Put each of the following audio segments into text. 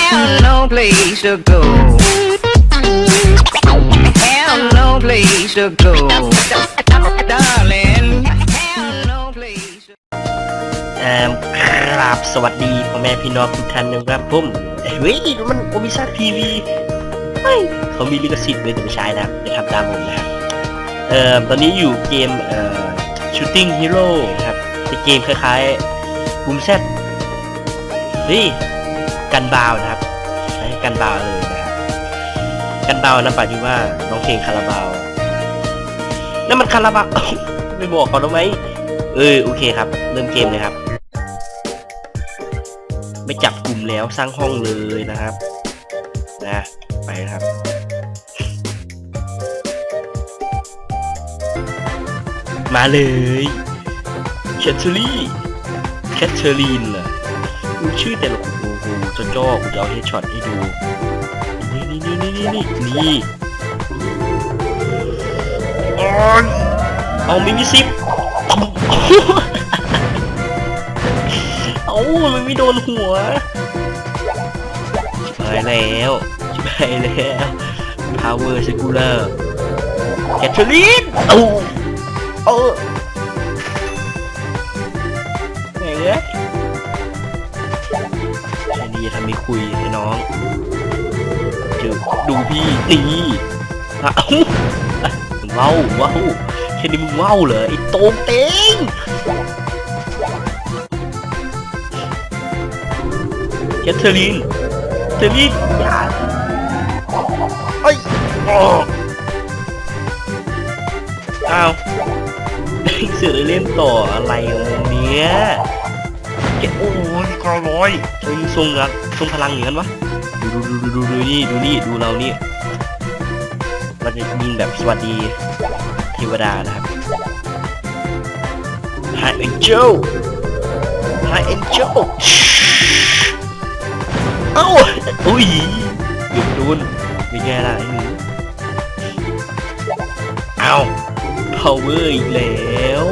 Have no place to go. Have no place to go. Darling, have no place เอ่อครับสวัสดีพ่อแม่พี่น้องทุกท่านนะครับผมเฮ้ยมันโอมิซ่าทีวีเฮ้ยเขามีลิขสิทธิ์เลยแต่ไม่ใช้นะครับอย่าทำตามผมนะครับเอ่อตอนนี้อยู่เกมเอ่อ Shooting Hero นะครับเป็นเกมคล้ายๆ บูมแซดนี่กันบาวนะครับใช้กันบาวเลยนะครับกันบาวนะป่าที่ว่าน้องเพลงคาราบาวนั่นมันคาราบาวไม่บอกเขาทำไหมเออโอเคครับ เริ่มเกมเลยครับ ไม่จับกลุ่มแล้วสร้างห้องเลยนะครับนะไปนะครับมาเลยแคทเธอรี่ ทเธอรีนเหรอดูชื่อแต่ละคนโอ้โหจอจ้อกูจะเอาเฮดช็อตให้ดู นี่นี่นี่นี่นี่นี่นี่เอามิมิซิปเอามันไม่โดนหัวชิบหายแล้วชิบหายแล้ว power singular แคทเธอรีนเอาเอา ทำม่คุยให้น้องเจอดูพี่นี่เอาว้าวว้าวแค่นี้มึงว้าวเหรอไอ้โตงเต็งแคทเธอรีนเธอรีนอย่าไอ้อ้ออ้าวเสือเล่นต่ออะไรของเนี้ยแกโอ้ อยเธอยิงทรงอะทรงพลังอย่างนั้นวะดูดูดูดูดูนี่ดูนี่ดูเรานี่เราจะยิงแบบสวัสดีเทวดานะครับ Hi Angel Hi Angel เอ้าอุ้ยหยุดดูนไม่แย่ละไอ้หนูเอ้า power อีกแล้ว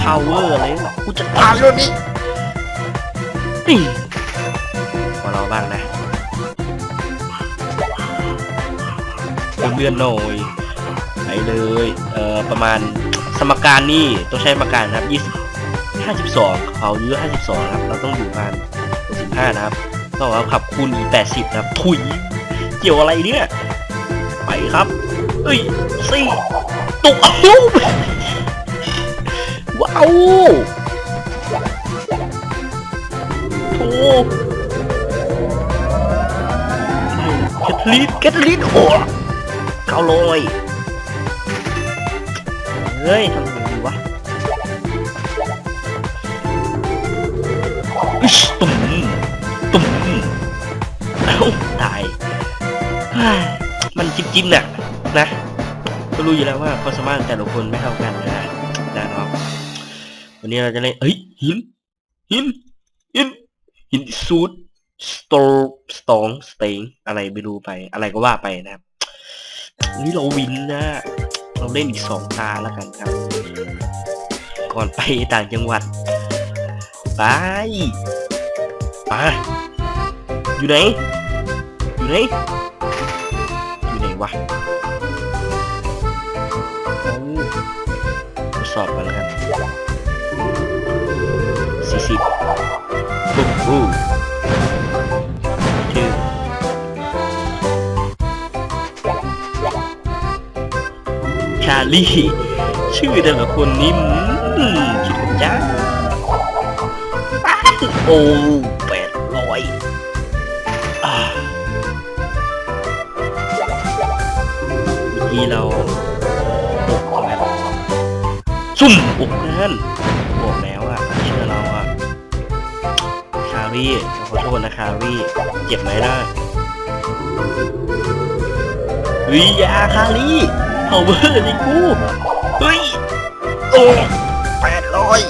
power อะไรล่ะกูจะตายแล้วนี่นี่ ขอเราบ้างนะเลื่อนหน่อยไปเลย เอ่อ ประมาณสมการนี่ต้องใช้สมการนะครับ20 52เขาอายุ52ครับ เราต้องอยู่ประมาณ65นะครับต้องเอาขับคูณอี80นะครับ ถุย เกี่ยวอะไรเนี่ย ไปครับ เอ้ยสี่ตกเอ้าว้าว ลินแคทลินโอ้เก้าร้อยเฮ้ยทำไงดีวะอิชตุ่มตุ่มเอ้าตาย มันจิ้มจิ้มๆน่ะนะก็รู้อยู่แล้วว่าความสามารถแต่ละคนไม่เท่ากันนะนะครับวันนี้เราจะเล่นเฮ้ยหินหินหินหินซูด สโตร์สตองสเตงอะไรไม่รู้ไป อะไรก็ว่าไปนะครับนนี้เราวินนะ เราเล่นอีกสองตาแล้วกันครับ ก่อนไปต่างจังหวัด ไปมาอยู่ไหน อยู่ไหน อยู่ไหนวะเอาทดสอบกันแล้วกันสี่สิบโอ้ ชาลีชื่อแต่ละคนนี่อืมคิดกันจ้าโอ้แปดร้อยอ่าเมื่อกี้เราอกทำไมเราซุ่มอกนั่นบอกแล้วอะเชื่อเราอะคารี่ขอโทษนะคารี่เจ็บไหมล่ะวิยาคารี่ เฮาเวอร์นี่กูเฮ้ยโอ้แปดร้อย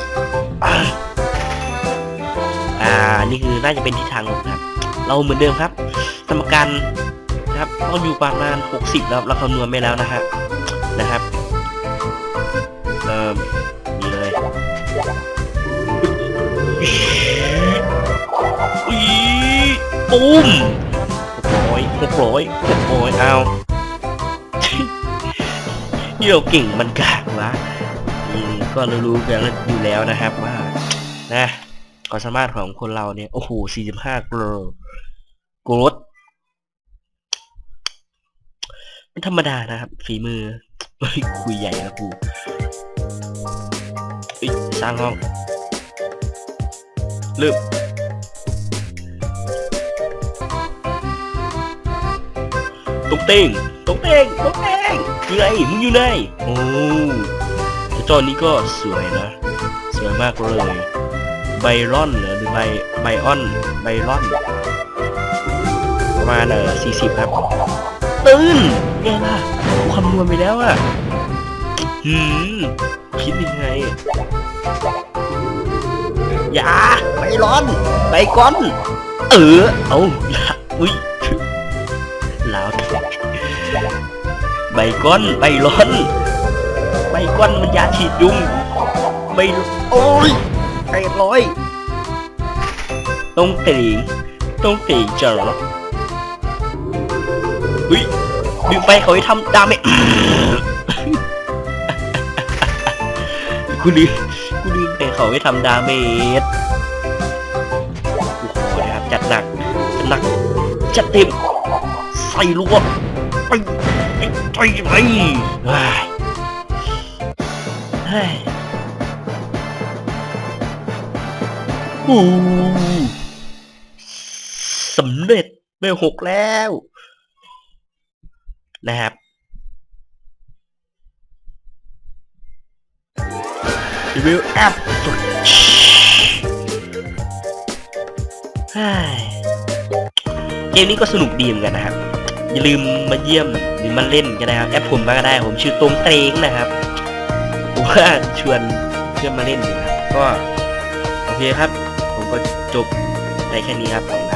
อ่า นี่คือน่าจะเป็นทิศทางลงครับ เราเหมือนเดิมครับสมการนะครับต้องอยู่ประมาณ 60 แล้วเราคำนวณไปแล้วนะฮะนะครับเอ่อนี่เลยอีปุ้มหกร้อยหกร้อยหกร้อยเอา นี่เราเก่งมันกากวะอืมก็รู้ๆกันอยู่แล้วนะครับว่านะความสามารถของคนเราเนี่ย โอ้โห 45กรโกรดมันธรรมดานะครับ ฝีมือคุยใหญ่ล้วกูสร้างห้องเริ่มตกเต้งตกเต้งตกเต้ง อยู่ไหนมึงอยู่ไหนโอ้แต่จอนี้ก็สวยนะ สวยมากเลย ไบรอนเหรอหรือไบไบออนไบรอนประมาณเออสี่สิบครับ ตื่นไงล่ะคำนวณไปแล้วอะหืมคิดยังไงอย่าไบรอนไบกอน เออ เอาอย่ ใบก้อนใบร้อนใบก้อนมันยาฉีดยุงใบโอ้ยไอ้ร้อยต้องตีต้องตีเจออุ้ยดึงไปเขาให้ทำดาเมจกูลืมกูลืมไปเขาให้ทำดาเมจโอ้โหนะครับจัดหนักจัดหนักจัดเต็มใส่รัวไป ไปไปเฮ้ยโอ้สำเร็จเบลหกแล้ว นะครับรีวิวแอปสุดเฮ้ยเกมนี้ก็สนุกดีเหมือนกันนะครับ อย่าลืมมาเยี่ยมหรือมาเล่นกันนะครับแอปผมมาก็ได้ผมชื่อตรงเตงนะครับผมว่าชวนเพื่อนมาเล่นนะครับก็โอเคครับ ผมก็จบได้แค่นี้ครับผมนะ